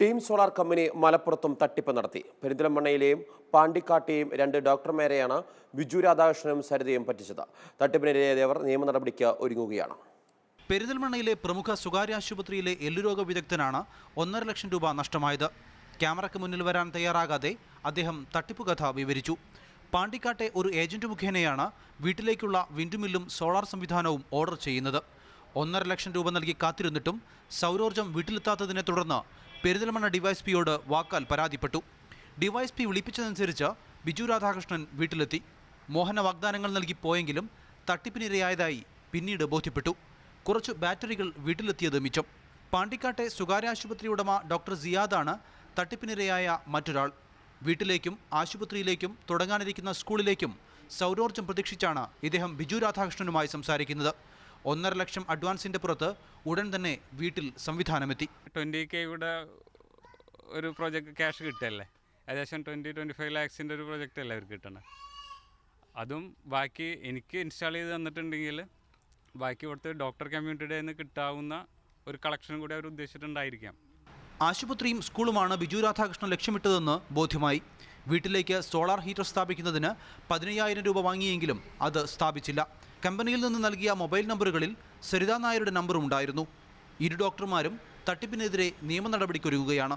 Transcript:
Team solar company മലപ്പുറത്തും തട്ടിപ്പ് നടത്തി. പെരിന്തലമണ്ണയിലെയും പാണ്ടിക്കാട്ടെയും രണ്ട് ഡോക്ടർമാരെയാണ് ബിജു രാധാകൃഷ്ണനും സരിതയും പറ്റിച്ചത്. തട്ടിപ്പിനിരയായവർ നിയമ നടപടിക്ക് ഒരുങ്ങുകയാണ്. പെരിന്തൽമണ്ണയിലെ പ്രമുഖ സ്വകാര്യ ആശുപത്രിയിലെ എല്ലുരോഗ വിദഗ്ധനാണ് ഒന്നര ലക്ഷം രൂപ നഷ്ടമായത്. ക്യാമറയ്ക്ക് മുന്നിൽ വരാൻ തയ്യാറാകാതെ അദ്ദേഹം തട്ടിപ്പ് കഥ വിവരിച്ചു. പാണ്ടിക്കാട്ടെ ഒരു ഏജന്റ് മുഖേനയാണ് വീട്ടിലേക്കുള്ള വിൻഡുമില്ലും സോളാർ സംവിധാനവും ഓർഡർ ചെയ്യുന്നത്. ഒന്നര ലക്ഷം രൂപ നൽകി കാത്തിരുന്നിട്ടും സൗരോർജം വീട്ടിലെത്താത്തതിനെ തുടർന്ന് പെരിന്തൽമണ്ണ ഡിവൈഎസ്പിയോട് വാക്കാൽ പരാതിപ്പെട്ടു. ഡിവൈസ് പി വിളിപ്പിച്ചതനുസരിച്ച് ബിജു രാധാകൃഷ്ണൻ വീട്ടിലെത്തി. മോഹന വാഗ്ദാനങ്ങൾ നൽകി പോയെങ്കിലും തട്ടിപ്പിനിരയായതായി പിന്നീട് ബോധ്യപ്പെട്ടു. കുറച്ച് ബാറ്ററികൾ വീട്ടിലെത്തിയത് മിച്ചം. പാണ്ടിക്കാട്ടെ സ്വകാര്യ ആശുപത്രി ഉടമ ഡോക്ടർ സിയാദാണ് തട്ടിപ്പിനിരയായ മറ്റൊരാൾ. വീട്ടിലേക്കും ആശുപത്രിയിലേക്കും തുടങ്ങാനിരിക്കുന്ന സ്കൂളിലേക്കും സൗരോർജം പ്രതീക്ഷിച്ചാണ് ഇദ്ദേഹം ബിജു രാധാകൃഷ്ണനുമായി സംസാരിക്കുന്നത്. ഒന്നര ലക്ഷം അഡ്വാൻസിന്റെ പുറത്ത് ഉടൻ തന്നെ വീട്ടിൽ സംവിധാനമെത്തി. ട്വന്റി കെയുടെ ഒരു പ്രോജക്റ്റ് ക്യാഷ് കിട്ടിയല്ലേ? ഏകദേശം ട്വന്റി ട്വന്റി ഫൈവ് ലാക്സിന്റെ ഒരു പ്രോജക്റ്റ് അല്ലേ അവർക്ക് കിട്ടണം? അതും ബാക്കി എനിക്ക് ഇൻസ്റ്റാൾ ചെയ്ത് തന്നിട്ടുണ്ടെങ്കിൽ ബാക്കി ഇവിടുത്തെ ഡോക്ടർ കമ്മ്യൂണിറ്റിയുടെ നിന്ന് കിട്ടാവുന്ന ഒരു കളക്ഷനും കൂടി അവർ ഉദ്ദേശിച്ചിട്ടുണ്ടായിരിക്കാം. ആശുപത്രിയും സ്കൂളുമാണ് ബിജു രാധാകൃഷ്ണൻ ലക്ഷ്യമിട്ടതെന്ന് ബോധ്യമായി. വീട്ടിലേക്ക് സോളാർ ഹീറ്റർ സ്ഥാപിക്കുന്നതിന് പതിനയ്യായിരം രൂപ വാങ്ങിയെങ്കിലും അത് സ്ഥാപിച്ചില്ല. കമ്പനിയിൽ നിന്ന് നൽകിയ മൊബൈൽ നമ്പറുകളിൽ സരിതാ നായരുടെ നമ്പറും ഉണ്ടായിരുന്നു. ഇരു ഡോക്ടർമാരും തട്ടിപ്പിനെതിരെ നിയമ നടപടിക്കൊരുങ്ങുകയാണ്